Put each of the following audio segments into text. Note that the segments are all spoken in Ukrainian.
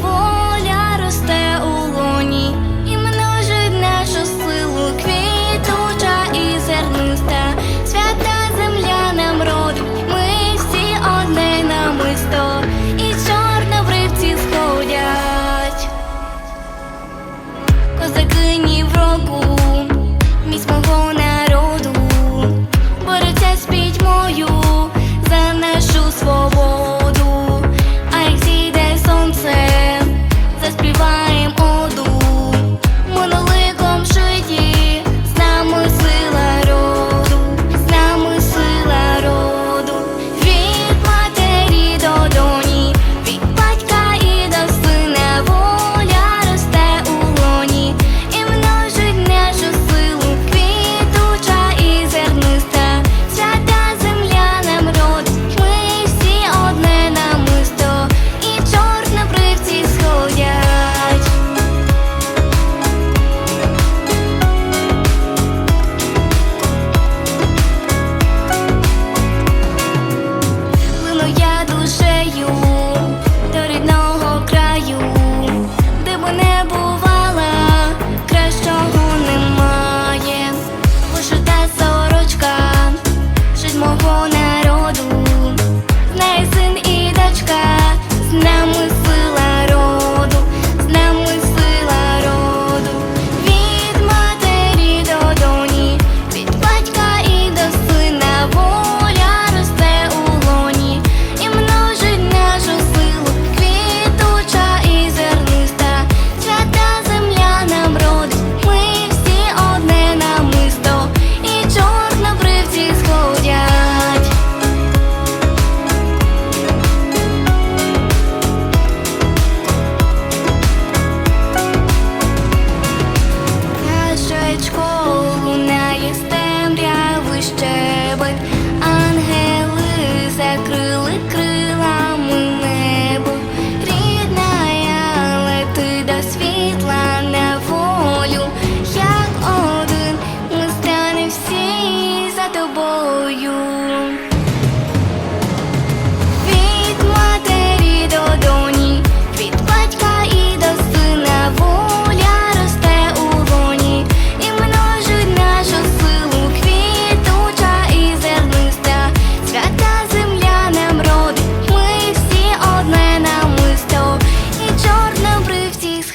Воля росте у лоні і множить нашу силу квітуча і зерниста. Свята земля нам родить, ми всі одне намисто, і чорнобривці сходять. Козакині в року місь мого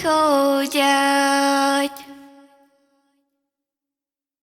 told soldier.